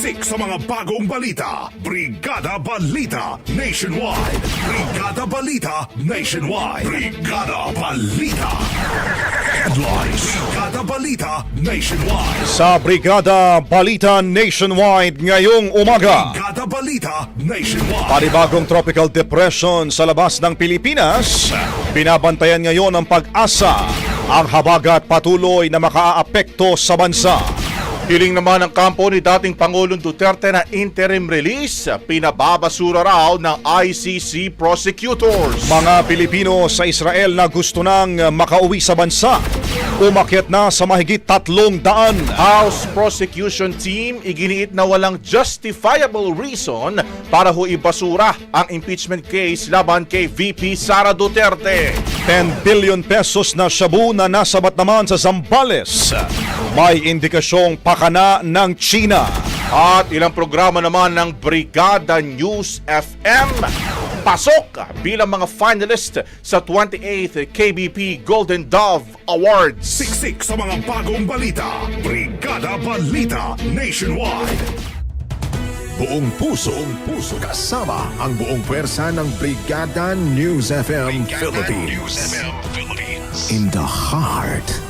Siksik sa mga bagong balita. Brigada Balita Nationwide. Brigada Balita Nationwide. Brigada Balita. Headlines. Brigada Balita Nationwide. Sa Brigada Balita Nationwide ngayong umaga. Brigada Balita Nationwide. Panibagong tropical depression sa labas ng Pilipinas. Binabantayan ngayon ang pag-asa. Ang habagat patuloy na makaaapekto sa bansa. Hiling naman ng kampo ni dating Pangulong Duterte na interim release, pinababasura raw ng ICC prosecutors. Mga Pilipino sa Israel na gusto nang makauwi sa bansa. Umakyat na sa mahigit tatlong daan. House prosecution team iginiit na walang justifiable reason para ho ibasura ang impeachment case laban kay VP Sara Duterte. 10 billion pesos na shabu na nasabat naman sa Zambales. May indikasyong pakana ng China. At ilang programa naman ng Brigada News FM pasok bilang mga finalist sa 28th KBP Golden Dove Awards. Siksik sa mga bagong balita. Brigada Balita Nationwide. Buong puso, buong puso kasama ang buong pwersa ng Brigada News FM Philippines. In the heart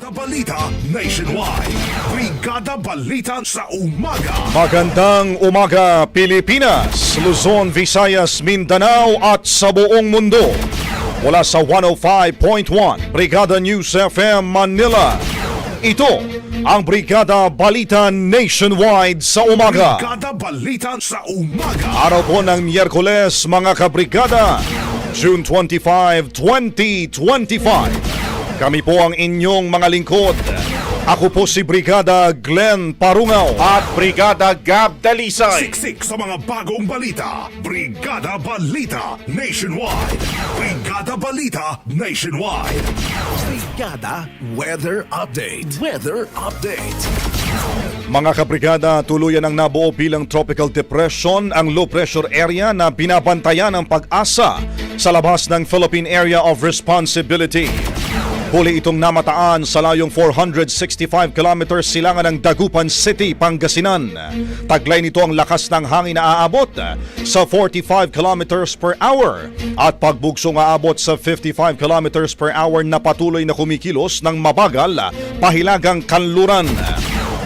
Brigada Balita Nationwide. Brigada Balita sa umaga. Magandang umaga Pilipinas, Luzon, Visayas, Mindanao at sa buong mundo. Mula sa 105.1 Brigada News FM Manila. Ito ang Brigada Balita Nationwide sa umaga. Brigada Balita sa umaga. Araw po ng Miyerkules mga kabrigada, June 25, 2025. Kami po ang inyong mga lingkod. Ako po si Brigada Glenn Parungaw. At Brigada Gab Dalisay. Siksik sa mga bagong balita. Brigada Balita Nationwide. Brigada Balita Nationwide. Brigada Weather Update. Weather Update. Mga kabrigada, tuluyan ang nabuo bilang tropical depression ang low pressure area na binabantayan ng pag-asa sa labas ng Philippine Area of Responsibility. Huli itong namataan sa layong 465 kilometers silangan ng Dagupan City, Pangasinan. Taglay nito ang lakas ng hangin na aabot sa 45 kilometers per hour at pagbugso nga aabot sa 55 kilometers per hour na patuloy na kumikilos ng mabagal pahilagang kanluran.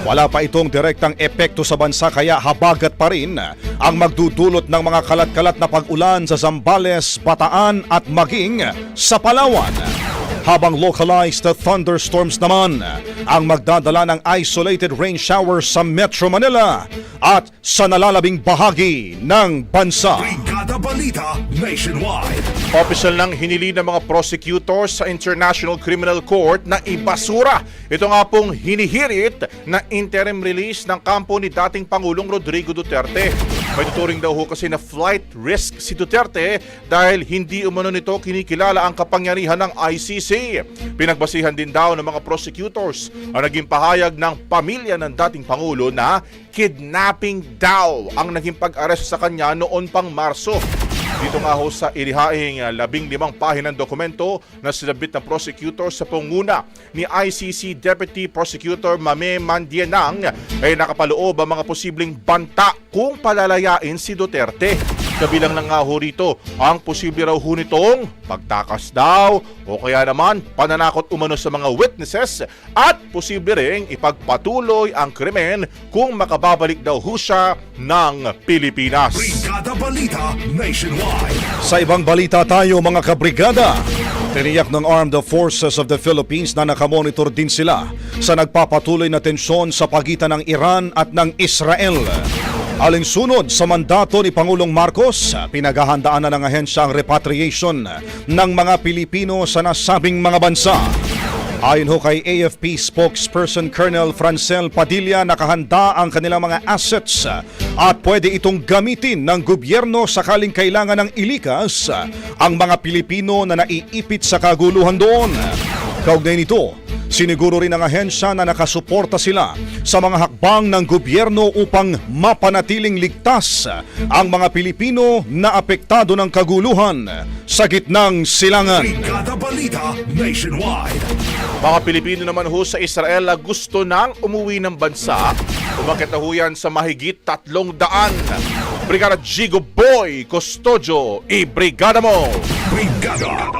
Wala pa itong direktang epekto sa bansa kaya habagat pa rin ang magdudulot ng mga kalat-kalat na pag-ulan sa Zambales, Bataan at maging sa Palawan. Habang localized thunderstorms naman ang magdadala ng isolated rain showers sa Metro Manila at sa nalalabing bahagi ng bansa. Brigada Balita Nationwide. Official nang hinili ng mga prosecutors sa International Criminal Court na ibasura. Ito nga pong hinihirit na interim release ng kampo ni dating Pangulong Rodrigo Duterte. May tuturing daw ho kasi na flight risk si Duterte dahil hindi umano nito kinikilala ang kapangyarihan ng ICC. Pinagbasihan din daw ng mga prosecutors ang naging pahayag ng pamilya ng dating Pangulo na kidnapping daw ang naging pag-aresto sa kanya noon pang Marso. Dito nga ho sa ilihaing ah, labing limang pahinang dokumento na sinabit ng prosecutor sa punguna ni ICC Deputy Prosecutor Mame Mandienang ay nakapaloob ang mga posibleng banta kung palalayain si Duterte. Kabilang na nga ho rito ang posible raw ho nitong pagtakas daw o kaya naman pananakot umano sa mga witnesses at posible ring ipagpatuloy ang krimen kung makababalik daw ho siya ng Pilipinas. Brigada Balita Nationwide. Sa ibang balita tayo mga kabrigada, tiniyak ng Armed Forces of the Philippines na nakamonitor din sila sa nagpapatuloy na tensyon sa pagitan ng Iran at ng Israel. Alinsunod sa mandato ni Pangulong Marcos, pinaghahandaan na ng ahensya ang repatriation ng mga Pilipino sa nasabing mga bansa. Ayon ho kay AFP spokesperson Colonel Francel Padilla, nakahanda ang kanilang mga assets at pwede itong gamitin ng gobyerno sakaling kailangan ng ilikas ang mga Pilipino na naiipit sa kaguluhan doon. Kaugnay nito, Siniguro rin ng ahensya na nakasuporta sila sa mga hakbang ng gobyerno upang mapanatiling ligtas ang mga Pilipino na apektado ng kaguluhan sa gitnang silangan. Brigada Balita Nationwide. Mga Pilipino naman ho sa Israel na gusto nang umuwi ng bansa, umakit na ho yan sa mahigit tatlong daan. Brigada Jigo Boy Custodio, i-brigada mo! Brigada.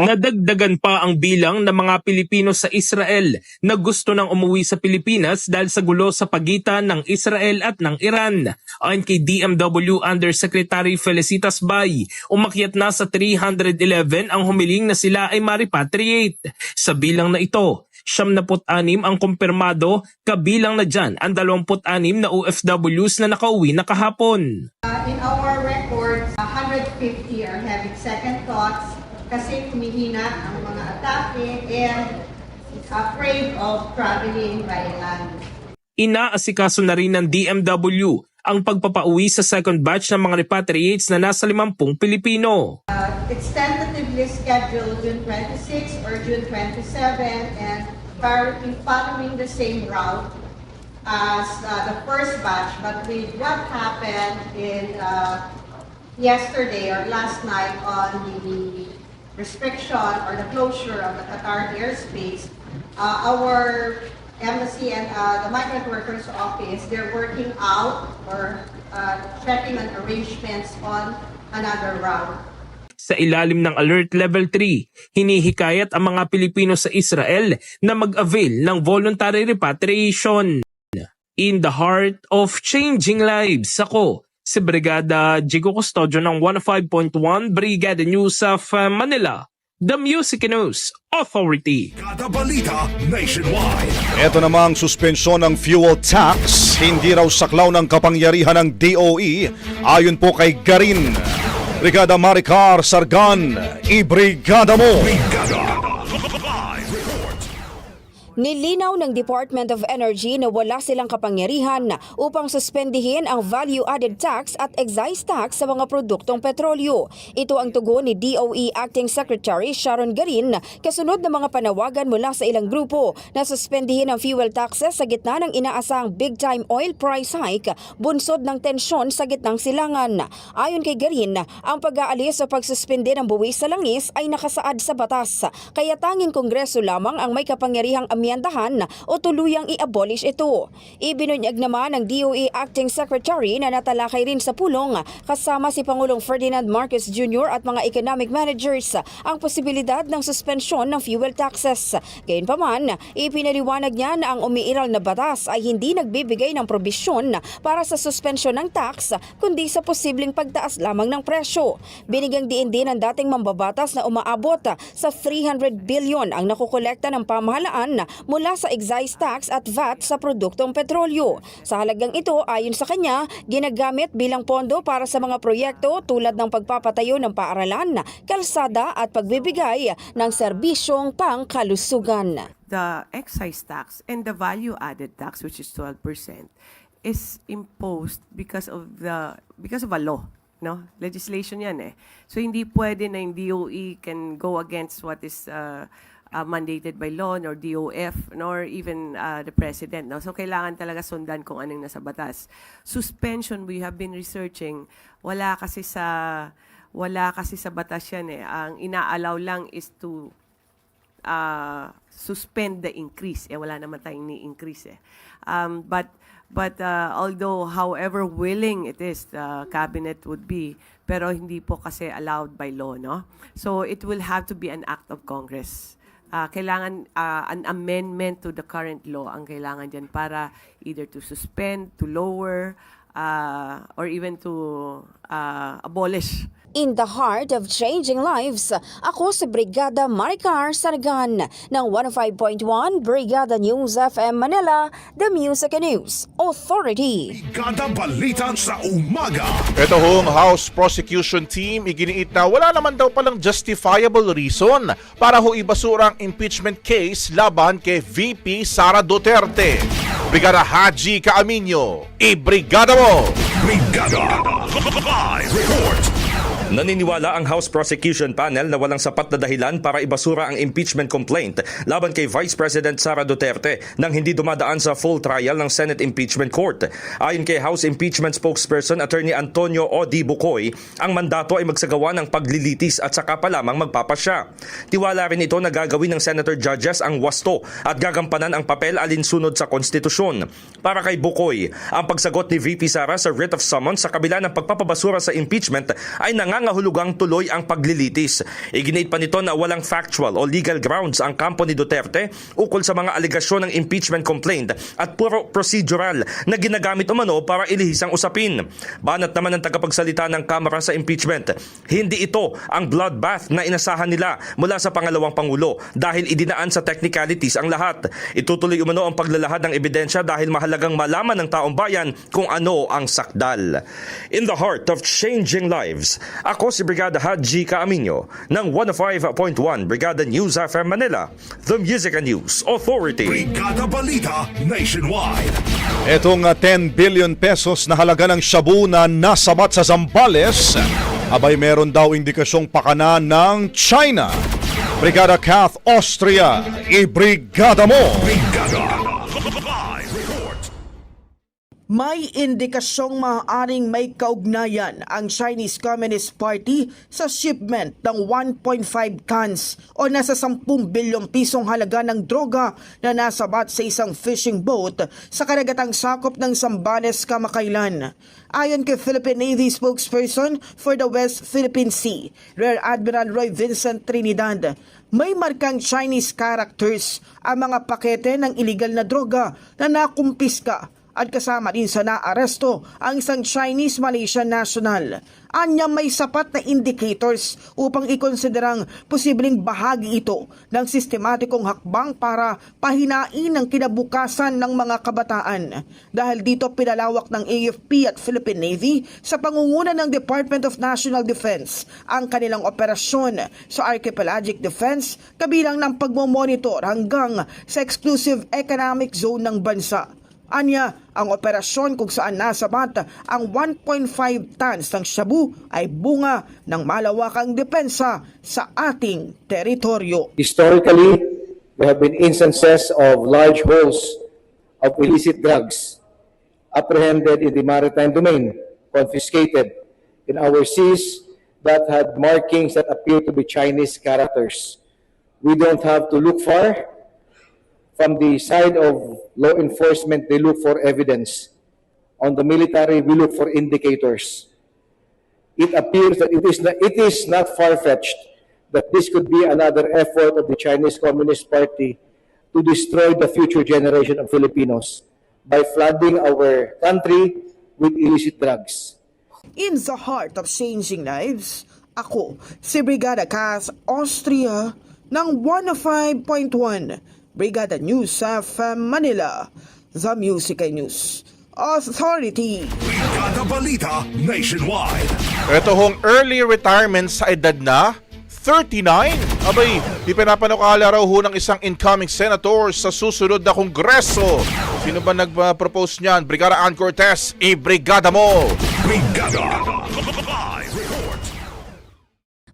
Nadagdagan pa ang bilang ng mga Pilipino sa Israel na gusto nang umuwi sa Pilipinas dahil sa gulo sa pagitan ng Israel at ng Iran. Ayon kay DMW Undersecretary Felicitas Bay, umakyat na sa 311 ang humiling na sila ay ma-repatriate. Sa bilang na ito, 76 ang kumpirmado, kabilang na dyan ang 26 na OFWs na nakauwi na kahapon. Uh, in our records, 150 are having second thoughts kasi kumihina ang mga atake and afraid of traveling by land. Inaasikaso na rin ng DMW ang pagpapauwi sa second batch ng mga repatriates na nasa 50 Pilipino. Uh, it's tentatively scheduled June 26 or June 27 and following the same route as uh, the first batch. But with what happened in uh, yesterday or last night on the restriction or the closure of the Qatar airspace, uh, our embassy and uh, the migrant workers office, they're working out or uh, checking on arrangements on another route. Sa ilalim ng Alert Level 3, hinihikayat ang mga Pilipino sa Israel na mag-avail ng voluntary repatriation. In the heart of changing lives, ako si Brigada Jigo Custodio ng 105.1 Brigada News of uh, Manila, the Music News Authority. Brigada Balita Nationwide. Ito namang suspensyon ng fuel tax, hindi raw saklaw ng kapangyarihan ng DOE ayon po kay Garin. Brigada Maricar Sargan, i-brigada mo! Brigada. Nilinaw ng Department of Energy na wala silang kapangyarihan upang suspendihin ang value-added tax at excise tax sa mga produktong petrolyo. Ito ang tugon ni DOE Acting Secretary Sharon Garin kasunod ng mga panawagan mula sa ilang grupo na suspendihin ang fuel taxes sa gitna ng inaasahang big-time oil price hike bunsod ng tensyon sa gitnang silangan. Ayon kay Garin, ang pag-aalis o pagsuspende ng buwis sa langis ay nakasaad sa batas, kaya tanging kongreso lamang ang may kapangyarihang amyandahan o tuluyang i-abolish ito. Ibinunyag naman ng DOE Acting Secretary na natalakay rin sa pulong kasama si Pangulong Ferdinand Marcos Jr. at mga economic managers ang posibilidad ng suspensyon ng fuel taxes. Gayunpaman, ipinaliwanag niya na ang umiiral na batas ay hindi nagbibigay ng probisyon para sa suspensyon ng tax kundi sa posibleng pagtaas lamang ng presyo. Binigyang diin din ng dating mambabatas na umaabot sa 300 billion ang nakukolekta ng pamahalaan mula sa excise tax at VAT sa produktong petrolyo. Sa halagang ito, ayon sa kanya, ginagamit bilang pondo para sa mga proyekto tulad ng pagpapatayo ng paaralan, kalsada at pagbibigay ng serbisyong pangkalusugan. the excise tax and the value added tax which is 12% is imposed because of the because of a law no legislation yan eh so hindi pwede na yung DOE can go against what is uh, uh, mandated by law nor DOF nor even uh, the president no so kailangan talaga sundan kung anong nasa batas suspension we have been researching wala kasi sa wala kasi sa batas yan eh ang inaalaw lang is to uh, suspend the increase. Eh, wala naman tayong ni-increase eh. Um, but, but uh, although however willing it is, the cabinet would be, pero hindi po kasi allowed by law, no? So it will have to be an act of Congress. Uh, kailangan uh, an amendment to the current law ang kailangan dyan para either to suspend, to lower, uh, or even to uh, abolish In the heart of changing lives, ako si Brigada Maricar Sargan ng 105.1 Brigada News FM Manila, The Music and News Authority. Brigada Balita sa Umaga. Ito hong House Prosecution Team iginiit na wala naman daw palang justifiable reason para ho ibasura ang impeachment case laban kay VP Sara Duterte. Brigada Haji Kaaminyo, ibrigada mo! Brigada Live Report. Naniniwala ang House Prosecution Panel na walang sapat na dahilan para ibasura ang impeachment complaint laban kay Vice President Sara Duterte nang hindi dumadaan sa full trial ng Senate Impeachment Court. Ayon kay House Impeachment Spokesperson Attorney Antonio Odi Bukoy, ang mandato ay magsagawa ng paglilitis at saka pa lamang magpapasya. Tiwala rin ito na gagawin ng Senator Judges ang wasto at gagampanan ang papel alinsunod sa konstitusyon. Para kay Bukoy, ang pagsagot ni VP Sara sa writ of summons sa kabila ng pagpapabasura sa impeachment ay nangangahulugang tuloy ang paglilitis. Iginit pa nito na walang factual o legal grounds ang kampo ni Duterte ukol sa mga aligasyon ng impeachment complaint at puro procedural na ginagamit umano para ilihis ang usapin. Banat naman ng tagapagsalita ng Kamara sa impeachment, hindi ito ang bloodbath na inasahan nila mula sa pangalawang Pangulo dahil idinaan sa technicalities ang lahat. Itutuloy umano ang paglalahad ng ebidensya dahil mahalagang malaman ng taong bayan kung ano ang sakdal. In the heart of changing lives, ako si Brigada Haji Kaaminyo ng 105.1 Brigada News FM Manila, the Music and News Authority. Brigada Balita Nationwide. Etong uh, 10 billion pesos na halaga ng shabu na nasabat sa Zambales, abay meron daw indikasyong pakana ng China. Brigada Kath Austria, ibrigada mo! Brigada May indikasyong maaaring may kaugnayan ang Chinese Communist Party sa shipment ng 1.5 tons o nasa 10 bilyong pisong halaga ng droga na nasabat sa isang fishing boat sa karagatang sakop ng Sambanes kamakailan. Ayon kay Philippine Navy spokesperson for the West Philippine Sea, Rear Admiral Roy Vincent Trinidad, may markang Chinese characters ang mga pakete ng illegal na droga na nakumpiska at kasama rin sa naaresto ang isang Chinese-Malaysian national. Anya may sapat na indicators upang ikonsiderang posibleng bahagi ito ng sistematikong hakbang para pahinain ang kinabukasan ng mga kabataan. Dahil dito pinalawak ng AFP at Philippine Navy sa pangunguna ng Department of National Defense ang kanilang operasyon sa Archipelagic Defense kabilang ng pagmomonitor hanggang sa exclusive economic zone ng bansa. Anya, ang operasyon kung saan nasabat ang 1.5 tons ng shabu ay bunga ng malawakang depensa sa ating teritoryo. Historically, there have been instances of large holes of illicit drugs apprehended in the maritime domain, confiscated in our seas that had markings that appear to be Chinese characters. We don't have to look far. From the side of law enforcement, they look for evidence. On the military, we look for indicators. It appears that it is not, it is not far-fetched that this could be another effort of the Chinese Communist Party to destroy the future generation of Filipinos by flooding our country with illicit drugs. In the heart of changing lives, ako si Brigada Cas Austria ng 105.1 Brigada News sa Manila, The Music News Authority. Brigada Balita Nationwide. Ito hong early retirement sa edad na 39. Abay, ipinapanukala raw ho ng isang incoming senator sa susunod na kongreso. Sino ba nag-propose niyan? Brigada Ann Cortez, i-brigada mo! Brigada.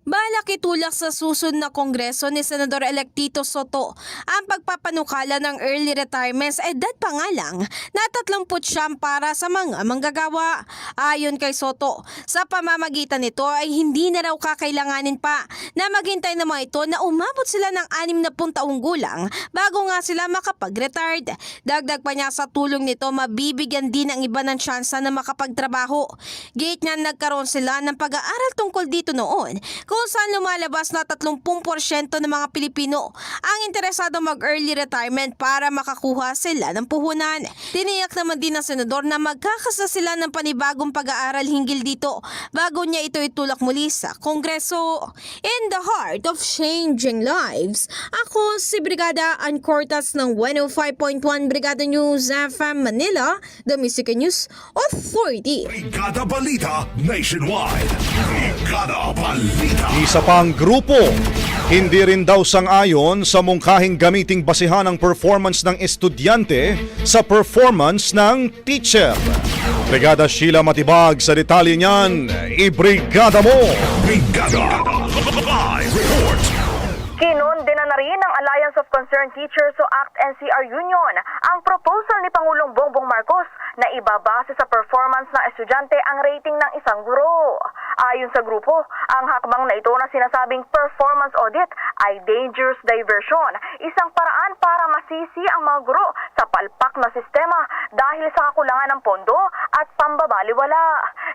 Balak itulak sa susunod na kongreso ni Senador-elect Tito Soto ang pagpapanukala ng early retirement sa edad pa nga lang na 30 siyam para sa mga manggagawa. Ayon kay Soto, sa pamamagitan nito ay hindi na raw kakailanganin pa na maghintay ng mga ito na umabot sila ng 60 taong gulang bago nga sila makapag-retired. Dagdag pa niya sa tulong nito, mabibigyan din ang iba ng tsansa na makapagtrabaho. Gate niya nagkaroon sila ng pag-aaral tungkol dito noon kung saan lumalabas na 30% ng mga Pilipino ang interesado mag-early retirement para makakuha sila ng puhunan. Tiniyak naman din ng senador na magkakasa sila ng panibagong pag-aaral hinggil dito bago niya ito itulak muli sa Kongreso. In the heart of changing lives, ako si Brigada Ann Cortas ng 105.1 Brigada News FM Manila, The Music News Authority. Brigada Balita Nationwide. Brigada Balita. Isa pang grupo, hindi rin daw sang-ayon sa mungkahing gamiting basihan ang performance ng estudyante sa performance ng teacher. Brigada Sheila Matibag sa detalye niyan, ibrigada mo! Brigada Concerned Teachers o ACT NCR Union ang proposal ni Pangulong Bongbong Marcos na ibabase sa performance ng estudyante ang rating ng isang guro. Ayon sa grupo, ang hakbang na ito na sinasabing performance audit ay dangerous diversion, isang paraan para masisi ang mga guro sa palpak na sistema dahil sa kakulangan ng pondo at pambabaliwala.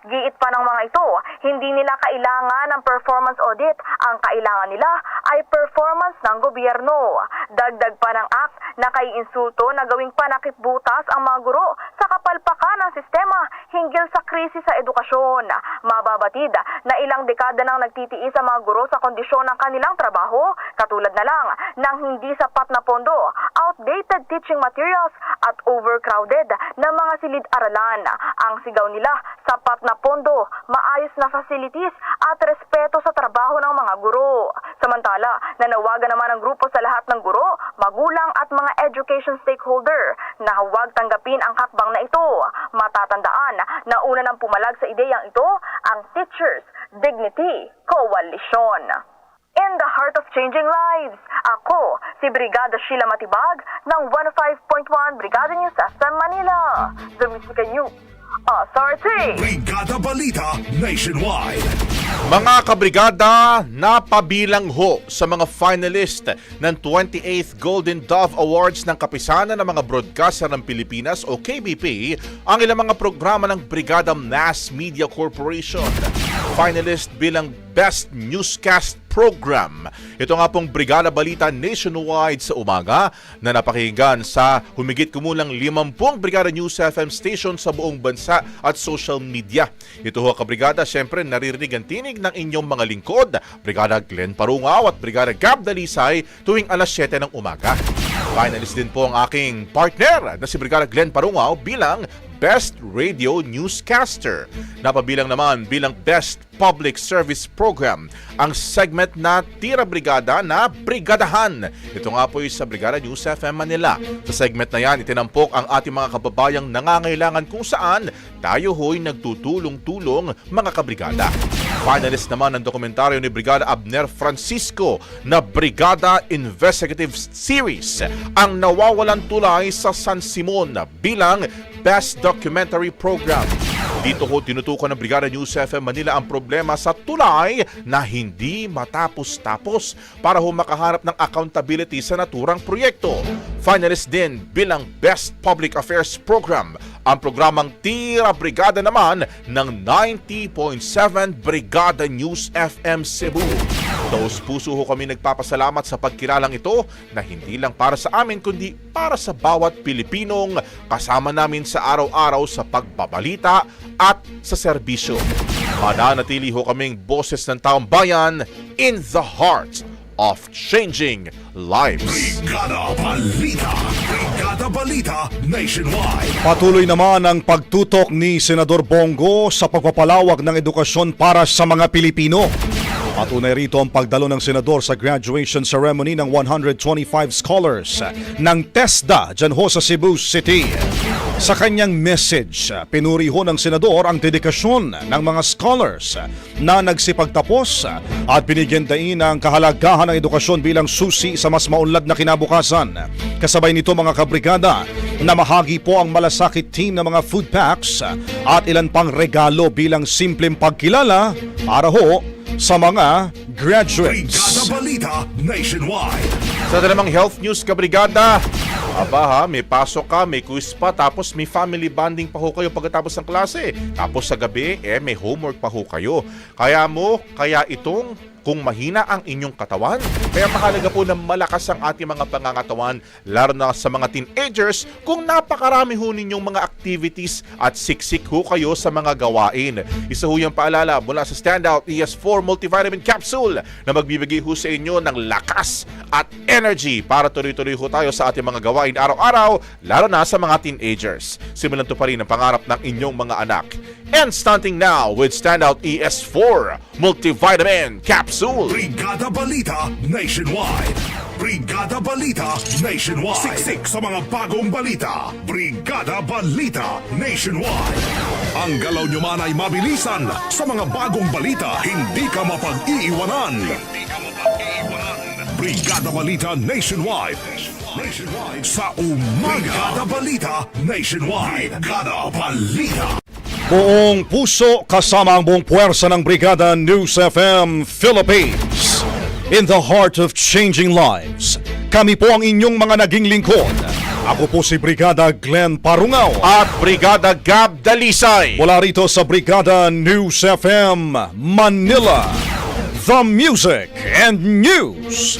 Giit pa ng mga ito, hindi nila kailangan ng performance audit. Ang kailangan nila ay performance ng gobyerno. Dagdag pa ng act na kay insulto na gawing panakip butas ang mga guro sa kapalpakan ng sistema hinggil sa krisis sa edukasyon. Mababatid na ilang dekada nang nagtitiis ang mga guro sa kondisyon ng kanilang trabaho, katulad na lang ng hindi sapat na pondo, outdated teaching materials at overcrowded na mga silid-aralan. Ang sigaw nila, sapat na pondo, maayos na facilities at respeto sa trabaho ng mga guro. Samantala, nanawagan naman ang grupo sa lahat ng guro, magulang at mga education stakeholder na huwag tanggapin ang hakbang na ito. Matatandaan na una nang pumalag sa ideyang ito ang Teachers Dignity Coalition. In the heart of changing lives, ako si Brigada Sheila Matibag ng 105.1 Brigada News FM Manila. The Music News Authority. Brigada Balita Nationwide. Mga kabrigada, napabilang ho sa mga finalist ng 28th Golden Dove Awards ng Kapisanan ng mga Broadcaster ng Pilipinas o KBP ang ilang mga programa ng Brigada Mass Media Corporation. finalist bilang Best Newscast Program. Ito nga pong Brigada Balita nationwide sa umaga na napakinggan sa humigit kumulang 50 Brigada News FM station sa buong bansa at social media. Ito ho kabrigada, syempre naririnig ang tinig ng inyong mga lingkod, Brigada Glenn Parungaw at Brigada Gab Dalisay tuwing alas 7 ng umaga. Finalist din po ang aking partner na si Brigada Glenn Parungaw bilang Best Radio Newscaster. Napabilang naman bilang Best Public Service Program ang segment na Tira Brigada na Brigadahan. Ito nga po sa Brigada News FM Manila. Sa segment na yan, itinampok ang ating mga kababayang nangangailangan kung saan tayo ho'y nagtutulong-tulong mga kabrigada. Finalist naman ang dokumentaryo ni Brigada Abner Francisco na Brigada Investigative Series ang nawawalan tulay sa San Simon bilang Best Documentary Program. Dito ko tinutukan ng Brigada News FM Manila ang problema sa tulay na hindi matapos-tapos para ho makaharap ng accountability sa naturang proyekto. Finalist din bilang Best Public Affairs Program ang programang Tira Brigada naman ng 90.7 Brigada News FM Cebu. Taos puso ho kami nagpapasalamat sa pagkilalang ito na hindi lang para sa amin kundi para sa bawat Pilipinong kasama namin sa araw-araw sa pagbabalita at sa serbisyo. Mananatili ho kaming boses ng taong bayan in the heart of changing lives. Brigada Balita. Brigada Balita Nationwide. Patuloy naman ang pagtutok ni Senador Bongo sa pagpapalawak ng edukasyon para sa mga Pilipino. Patunay rito ang pagdalo ng senador sa graduation ceremony ng 125 scholars ng TESDA dyan ho sa Cebu City. Sa kanyang message, pinuri ho ng senador ang dedikasyon ng mga scholars na nagsipagtapos at binigyan dain ang kahalagahan ng edukasyon bilang susi sa mas maunlad na kinabukasan. Kasabay nito mga kabrigada, namahagi po ang malasakit team ng mga food packs at ilan pang regalo bilang simpleng pagkilala para ho sa mga graduates. Brigada Balita Nationwide. Sa namang health news ka brigada, aba ha, may pasok ka, may quiz pa, tapos may family bonding pa ho kayo pagkatapos ng klase. Tapos sa gabi, eh may homework pa ho kayo. Kaya mo, kaya itong kung mahina ang inyong katawan. Kaya mahalaga po na malakas ang ating mga pangangatawan, lalo na sa mga teenagers, kung napakarami ho ninyong mga activities at siksik ho kayo sa mga gawain. Isa ho yung paalala mula sa Standout ES4 Multivitamin Capsule na magbibigay ho sa inyo ng lakas at energy para tuloy-tuloy ho tayo sa ating mga gawain araw-araw, lalo na sa mga teenagers. Simulan to pa rin ang pangarap ng inyong mga anak. And stunting now with Standout ES4 Multivitamin Capsule. Brigada Balita Nationwide. Brigada Balita Nationwide. Siksik sa mga bagong balita. Brigada Balita Nationwide. Ang galaw nyo man ay mabilisan sa mga bagong balita. Hindi ka mapag-iiwanan. Hindi ka mapag-iiwanan. Brigada Balita Nationwide. Nationwide sa umaga. Brigada Balita Nationwide. Brigada Balita. Buong puso kasama ang buong puwersa ng Brigada News FM Philippines. In the heart of changing lives, kami po ang inyong mga naging lingkod. Ako po si Brigada Glenn Parungaw. At Brigada Gab Dalisay. Mula rito sa Brigada News FM Manila. The Music and News